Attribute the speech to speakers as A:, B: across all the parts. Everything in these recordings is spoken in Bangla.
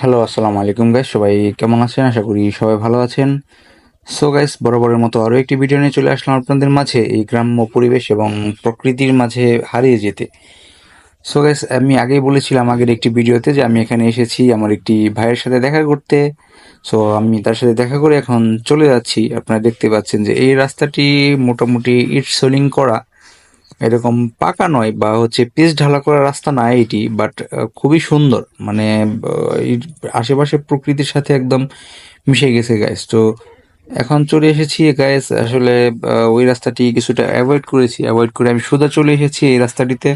A: হ্যালো আসসালামু আলাইকুম গাইস সবাই কেমন আছেন? আশা করি সবাই ভালো আছেন। সো গাইস বরাবরের মতো আরও একটি ভিডিও নিয়ে চলে আসলাম আপনাদের মাঝে, এই গ্রাম্য পরিবেশ এবং প্রকৃতির মাঝে হারিয়ে যেতে। সো গাইস আমি আগেই বলেছিলাম আগের একটি ভিডিওতে যে আমি এখানে এসেছি, আমার একটি ভাইয়ের সাথে দেখা করতে। সো আমি তার সাথে দেখা করে এখন চলে যাচ্ছি। আপনারা দেখতে পাচ্ছেন যে এই রাস্তাটি মোটামুটি ইট সোলিং করা। এরকম পাকা নয় বা হচ্ছে পিচ ঢালা করা রাস্তা না এটি বাট খুবই সুন্দর। মানে আশেপাশে প্রকৃতির সাথে একদম মিশে গেছে গাইস তো এখন চলে এসেছি গাইস আসলে ওই রাস্তাটি কিছুটা অ্যাভয়েড করেছি। অ্যাভয়েড করে আমি সোজা চলে এসেছি এই রাস্তাটিতে।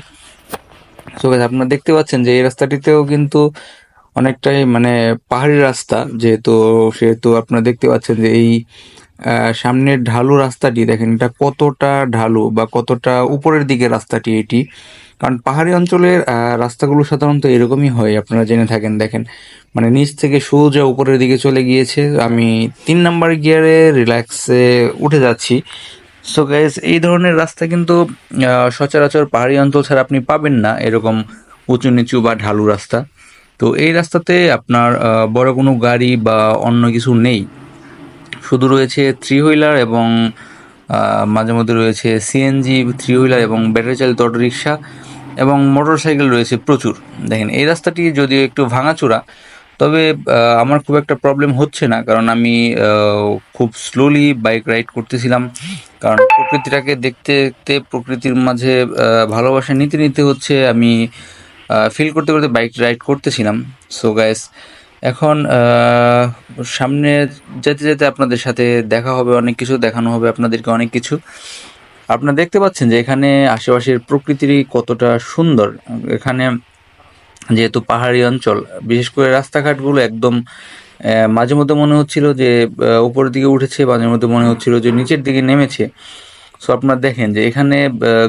A: তো গাইস আপনারা দেখতে পাচ্ছেন যে এই রাস্তাটিতেও কিন্তু অনেকটাই মানে পাহাড়ি রাস্তা, যেহেতু, সেহেতু আপনারা দেখতে পাচ্ছেন যে এই সামনের ঢালু রাস্তাটি দেখেন, এটা কতটা ঢালু বা কতটা উপরের দিকে রাস্তাটি এটি? কারণ পাহাড়ি অঞ্চলের রাস্তাগুলো সাধারণত এরকমই হয়, আপনারা জেনে থাকেন। দেখেন মানে নিচ থেকে সোজা উপরের দিকে চলে গিয়েছে। আমি তিন নাম্বার গিয়ারে রিল্যাক্সে উঠে যাচ্ছি। সো গাইজ এই ধরনের রাস্তা কিন্তু সচরাচর পাহাড়ি অঞ্চল ছাড়া আপনি পাবেন না, এরকম উঁচু নিচু বা ঢালু রাস্তা। তো এই রাস্তাতে আপনার বড় কোনো গাড়ি বা অন্য কিছু নেই। শুধু রয়েছে থ্রি হুইলার এবং মাঝে মধ্যে রয়েছে সিএনজি থ্রি হুইলার এবং ব্যাটারি চালিত অটো রিক্সা এবং মোটর সাইকেল রয়েছে প্রচুর। দেখেন, এই রাস্তাটি যদিও একটু ভাঙাচোরা, তবে আমার খুব একটা প্রবলেম হচ্ছে না, কারণ আমি খুব স্লোলি বাইক রাইড করতেছিলাম। কারণ প্রকৃতিটাকে দেখতে দেখতে প্রকৃতির মাঝে ভালোবাসা নিতে নিতে হচ্ছে, আমি ফিল করতে করতে বাইক রাইড করতেছিলাম। সো গাইস এখন সামনে যেতে যেতে আপনাদের সাথে দেখা হবে, অনেক কিছু দেখানো হবে, আপনাদেরকে অনেক কিছু। আপনারা দেখতে পাচ্ছেন যে এখানে আশেপাশের প্রকৃতিরই কতটা সুন্দর। এখানে যেহেতু পাহাড়ি অঞ্চল, বিশেষ করে রাস্তাঘাটগুলো একদম মাঝে মধ্যে মনে হচ্ছিল যে উপরের দিকে উঠেছে মাঝে মধ্যে মনে হচ্ছিল যে নিচের দিকে নেমেছে। সো আপনারা দেখেন যে এখানে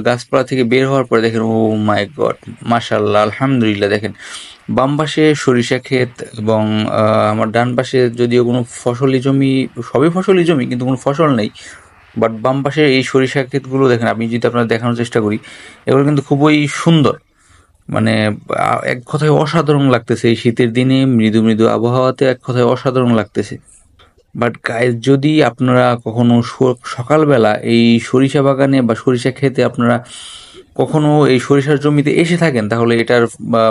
A: গাছপালা থেকে বের হওয়ার পরে দেখেন ও মাই গড মাশাল্লাহ আলহামদুলিল্লাহ, দেখেন। বাম পাশে সরিষা ক্ষেত এবং আমার ডান পাশে যদিও কোনো ফসলি জমি, সবই ফসলি জমি, কিন্তু কোনো ফসল নেই। বাট বাম পাশে এই সরিষা ক্ষেতগুলো দেখেন, আমি যদি আপনার দেখানোর চেষ্টা করি, এগুলো কিন্তু খুবই সুন্দর। মানে এক কথায় অসাধারণ লাগতেছে এই শীতের দিনে, মৃদু মৃদু আবহাওয়াতে এক কথায় অসাধারণ লাগতেছে। বাট গাইজ যদি আপনারা কখনো সকালবেলা এই সরিষা বাগানে বা সরিষা খেতে আপনারা কখনো এই সরিষার জমিতে এসে থাকেন, তাহলে এটার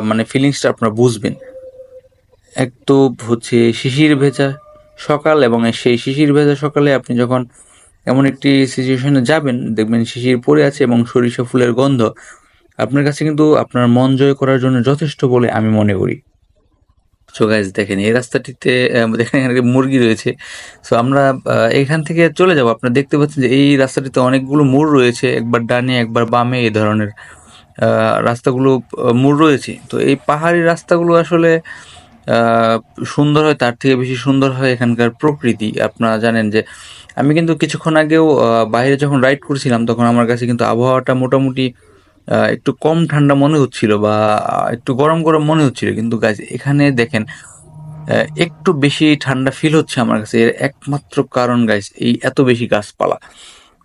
A: মানে ফিলিংসটা আপনারা বুঝবেন। এক তো হচ্ছে শিশির ভেজা সকাল এবং সেই শিশির ভেজা সকালে আপনি যখন এমন একটি সিচুয়েশনে যাবেন, দেখবেন শিশির পড়ে আছে এবং সরিষা ফুলের গন্ধ আপনার কাছে কিন্তু আপনার মন জয় করার জন্য যথেষ্ট বলে আমি মনে করি। সো গাইজ দেখেন, এই রাস্তাটিতে দেখেন এখানে মুরগি রয়েছে। সো আমরা এখান থেকে চলে যাব। আপনারা দেখতে পাচ্ছেন যে এই রাস্তাটিতে অনেকগুলো মোড় রয়েছে, একবার ডানে, একবার বামে এই ধরনের রাস্তাগুলো মোড় রয়েছে। তো এই পাহাড়ি রাস্তাগুলো আসলে সুন্দর হয়, তার থেকে বেশি সুন্দর হয় এখানকার প্রকৃতি। আপনারা জানেন যে, আমি কিন্তু কিছুক্ষণ আগেও বাইরে যখন রাইড করছিলাম, তখন আমার কাছে কিন্তু আবহাওয়াটা মোটামুটি একটু কম ঠান্ডা মনে হচ্ছিল বা একটু গরম গরম মনে হচ্ছিল। কিন্তু গাছ এখানে দেখেন একটু বেশি ঠান্ডা ফিল হচ্ছে আমার কাছে। এর একমাত্র কারণ গাইস এই এত বেশি গাছপালা।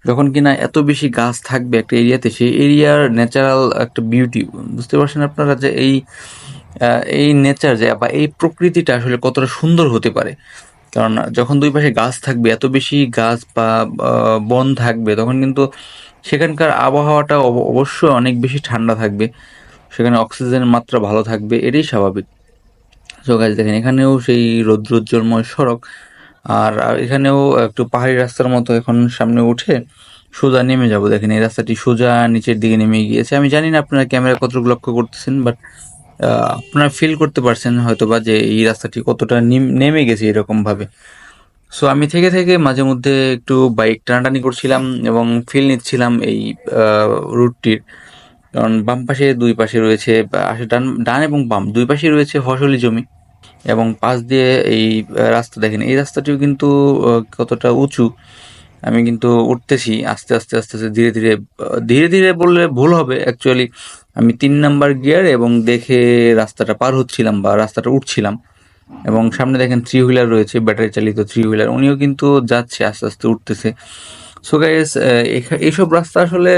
A: যখন কিনা এত বেশি গাছ থাকবে একটা এরিয়াতে, সেই এরিয়ার ন্যাচারাল একটা বিউটি বুঝতে পারছেন আপনারা যে এই এই নেচার যে বা এই প্রকৃতিটা আসলে কতটা সুন্দর হতে পারে। কারণ যখন দুই পাশে গাছ থাকবে, এত বেশি গাছ বা বন থাকবে, তখন কিন্তু সেখানকার আবহাওয়াটা অব- অবশ্যই অনেক বেশি ঠান্ডা থাকবে। সেখানে অক্সিজেনের মাত্রা ভালো থাকবে, এটাই স্বাভাবিক। তো গাছ দেখেন, এখানেও সেই রৌদ্রোজ্জ্বলময় সড়ক, আর এখানেও একটু পাহাড়ি রাস্তার মতো এখন সামনে উঠে সোজা নেমে যাব। দেখেন, এই রাস্তাটি সোজা নিচের দিকে নেমে গিয়েছে। আমি জানি না আপনারা ক্যামেরা কতটুকু লক্ষ্য করতেছেন বাট আপনারা ফিল করতে পারছেন হয়তো বা যে এই রাস্তাটি কতটা নিম- গেছে এরকম ভাবে সো আমি থেকে থেকে মাঝে মধ্যে একটু বাইক টানাটানি করছিলাম এবং ফিল নিচ্ছিলাম এই রুটটির কারণ বাম পাশে, দুই পাশে রয়েছে আসে ডান ডান এবং বাম, দুই পাশে রয়েছে ফসলি জমি এবং পাশ দিয়ে এই রাস্তা দেখেন। এই রাস্তাটিও কিন্তু কতটা উঁচু, আমি কিন্তু উঠতেছি আস্তে আস্তে আস্তে আস্তে, ধীরে ধীরে ধীরে ধীরে বললে ভুল হবে। অ্যাকচুয়ালি আমি তিন নাম্বার গিয়ার এবং দেখে রাস্তাটা পার হচ্ছিলাম বা রাস্তাটা উঠছিলাম। এবং সামনে দেখেন থ্রি হুইলার রয়েছে ব্যাটারি চালিত থ্রি হুইলার উনিও কিন্তু যাচ্ছে, আস্তে আস্তে উঠতেছে। সো গাইস এইসব রাস্তা আসলে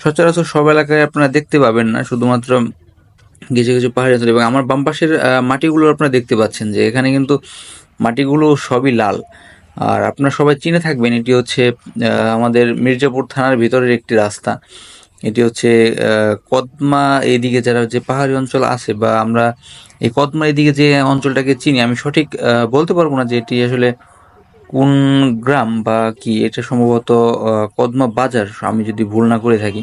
A: সচরাচর সব এলাকায় আপনারা দেখতে পাবেন না, শুধুমাত্র কিছু কিছু পাহাড়ি অঞ্চল। এবং আমার বাম পাশের মাটিগুলো আপনারা দেখতে পাচ্ছেন যে এখানে কিন্তু মাটিগুলো সবই লাল। আর আপনারা সবাই চিনে থাকবেন, এটি হচ্ছে আমাদের মির্জাপুর থানার ভিতরের একটি রাস্তা। এটি হচ্ছে কদমা এইদিকে যারা যে পাহাড়ি অঞ্চল আছে বা আমরা এই কদমা এদিকে যে অঞ্চলটাকে চিনি, আমি সঠিক বলতে পারব না যে এটি আসলে কোন গ্রাম বা কি। এটা সম্ভবত কদমা বাজার, আমি যদি ভুল না করে থাকি।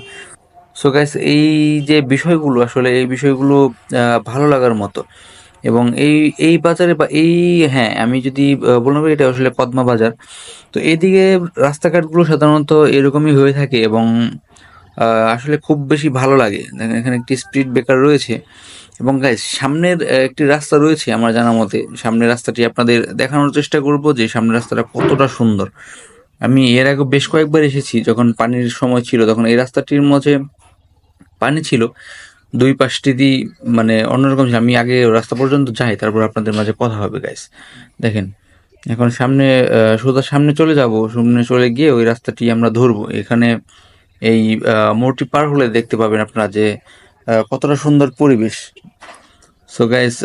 A: সো গাইস এই যে বিষয়গুলো, আসলে এই বিষয়গুলো ভালো লাগার মতো। এবং এই এই বাজারে বা এই হ্যাঁ আমি যদি বললাম এটা আসলে পদ্মা বাজার। তো এইদিকে রাস্তাঘাটগুলো সাধারণত এরকমই হয়ে থাকে এবং আসলে খুব বেশি ভালো লাগে। দেখেন, এখানে একটি স্পিড ব্রেকার রয়েছে। এবং গাইস সামনের একটি রাস্তা রয়েছে আমার জানা মতে। সামনের রাস্তাটি আপনাদের দেখানোর চেষ্টা করব যে সামনের রাস্তাটা কতটা সুন্দর। আমি এর আগে বেশ কয়েকবার এসেছি, যখন পানির সময় ছিল, তখন এই রাস্তাটির মাঝে পানি ছিল। দুই পাশটি দিয়ে মানে অন্যরকম ছিল। আমি আগে রাস্তা পর্যন্ত যাই, তারপর আপনাদের মাঝে কথা হবে গাইস দেখেন, এখন সামনে সোজা সামনে চলে যাব। সামনে চলে গিয়ে ওই রাস্তাটি আমরা ধরবো। এখানে এই মোড়টি পার হলে দেখতে পাবেন আপনারা যে কতটা সুন্দর পরিবেশ। সো গাইস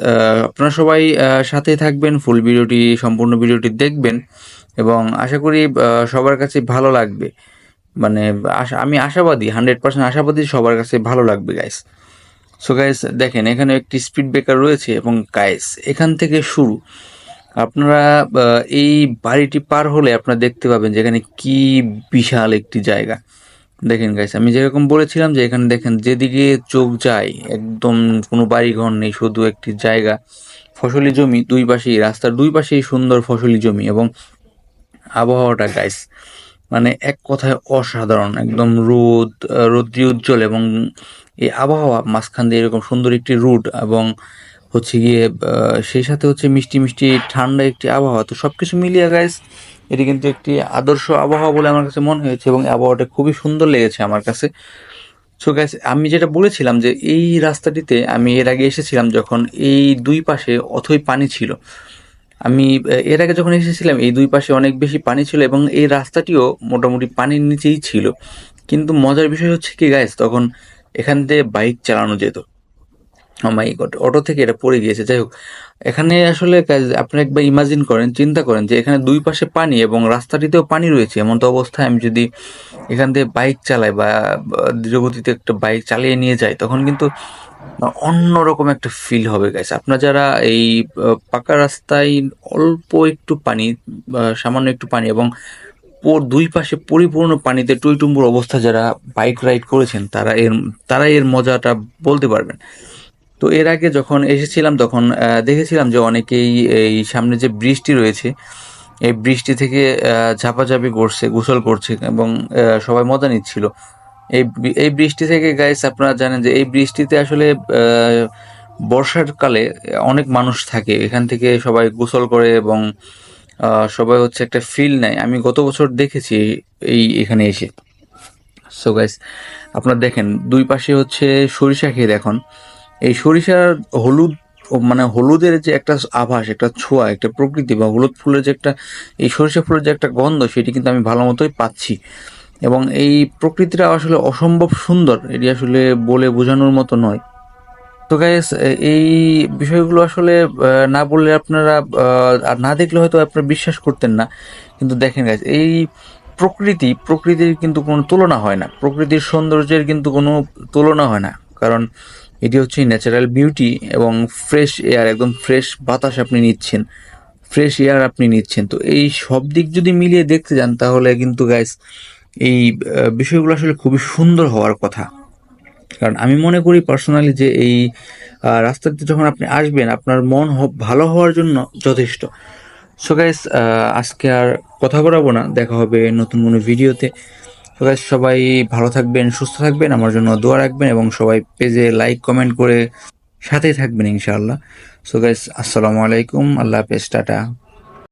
A: আপনারা সবাই সাথেই থাকবেন ফুল ভিডিওটি, সম্পূর্ণ ভিডিওটি দেখবেন এবং আশা করি সবার কাছে ভালো লাগবে। মানে আমি আশাবাদী, হান্ড্রেড পার্সেন্ট আশাবাদী সবার কাছে ভালো লাগবে গাইস সো গাইস দেখেন, এখানে একটি স্পিড ব্রেকার রয়েছে এবং গাইস এখান থেকে শুরু। আপনারা এই বাড়িটি পার হলে আপনারা দেখতে পাবেন যে এখানে কি বিশাল একটি জায়গা। দেখেন গাইস আমি যেরকম বলেছিলাম যে এখানে দেখেন যেদিকে চোখ যায়, একদম কোনো বাড়িঘর নেই, শুধু একটি জায়গা, ফসলি জমি, দুই পাশেই, রাস্তার দুই পাশেই সুন্দর ফসলি জমি এবং আবহাওয়াটা গাইস মানে এক কথায় অসাধারণ, একদম রোদ রৌদ্রি উজ্জ্বল এবং এই আবহাওয়া মাঝখান দিয়ে এরকম সুন্দর একটি রুট এবং হচ্ছে গিয়ে সেই সাথে হচ্ছে মিষ্টি মিষ্টি ঠান্ডা একটি আবহাওয়া, তো সব কিছু মিলিয়ে গাইস এটি কিন্তু একটি আদর্শ আবহাওয়া বলে আমার কাছে মনে হয়েছে এবং আবহাওয়াটা খুবই সুন্দর লেগেছে আমার কাছে। সো গ্যাস আমি যেটা বলেছিলাম যে এই রাস্তাটিতে আমি এর আগে এসেছিলাম যখন এই দুই পাশে অথই পানি ছিল। আমি এর আগে যখন এসেছিলাম, এই দুই পাশে অনেক বেশি পানি ছিল এবং এই রাস্তাটিও মোটামুটি পানির নিচেই ছিল। কিন্তু মজার বিষয় হচ্ছে কি গাইস তখন এখান থেকে বাইক চালানো যেত। মাই গড অটো থেকে এটা পড়ে গিয়েছে। যাই হোক, এখানে আসলে আপনি একবার ইমাজিন করেন, চিন্তা করেন যে এখানে দুই পাশে পানি এবং রাস্তাটিতেও পানি রয়েছে। এমন তো অবস্থায় আমি যদি এখান থেকে বাইক চালাই বা ধীরগতিতে একটা বাইক চালিয়ে নিয়ে যাই, তখন কিন্তু অন্যরকম একটা ফিল হবে গাইস আপনারা যারা এই পাকা রাস্তায় অল্প একটু পানি সামান্য একটু পানি এবং দুই পাশে পরিপূর্ণ পানিতে টইটুম্বুর অবস্থা যারা বাইক রাইড করেছেন, তারা এর তারা এর মজাটা বলতে পারবেন। তো এর আগে যখন এসেছিলাম, তখন দেখেছিলাম যে অনেকেই এই সামনে যে বৃষ্টি রয়েছে, এই বৃষ্টি থেকে ঝাপাঝাপি করছে, গোসল করছে এবং সবাই মজা নিচ্ছিল। এই এই বৃষ্টি থেকে গাইস আপনারা জানেন যে এই বৃষ্টিতে আসলে বর্ষার কালে অনেক মানুষ থাকে। এখান থেকে সবাই গোসল করে এবং সবাই হচ্ছে একটা ফিল নেয়। আমি গত বছর দেখেছি এই, এখানে এসে। সো গাইস আপনারা দেখেন, দুই পাশে হচ্ছে সরিষা খেয়ে দেখুন এই সরিষার হলুদ মানে হলুদের যে একটা আভাস, একটা ছোঁয়া, একটা প্রকৃতি বা হলুদ ফুলের যে একটা, এই সরিষা ফুলের যে একটা গন্ধ, সেটি কিন্তু আমি ভালো মতোই পাচ্ছি। এবং এই প্রকৃতিটা আসলে অসম্ভব সুন্দর, এটি আসলে বলে বোঝানোর মতো নয়। তো গাইস এই বিষয়গুলো আসলে না বললে আপনারা আর না দেখলে হয়তো আপনারা বিশ্বাস করতেন না। কিন্তু দেখেন গাইস এই প্রকৃতি, প্রকৃতির কিন্তু কোনো তুলনা হয় না। প্রকৃতির সৌন্দর্যের কিন্তু কোনো তুলনা হয় না। কারণ এটি হচ্ছে ন্যাচারাল বিউটি এবং ফ্রেশ এয়ার একদম ফ্রেশ বাতাস আপনি নিচ্ছেন। ফ্রেশ এয়ার আপনি নিচ্ছেন। তো এই সব দিক যদি মিলিয়ে দেখতে যান, তাহলে কিন্তু গাইস এই বিষয়গুলো আসলে খুবই সুন্দর হওয়ার কথা। কারণ আমি মনে করি পার্সোনালি যে এই রাস্তাতে যখন আপনি আসবেন, আপনার মন ভালো হওয়ার জন্য যথেষ্ট। সো গাইস আজকে আর কথা বলাবো না। দেখা হবে নতুন কোনো ভিডিওতে সো গাইস সবাই ভালো থাকবেন, সুস্থ থাকবেন, আমার জন্য দোয়া রাখবেন এবং সবাই পেজে লাইক কমেন্ট করে সাথেই থাকবেন ইনশাআল্লাহ। সো গাইস আসসালামু আলাইকুম, আল্লাহ হাফেজ, টাটা।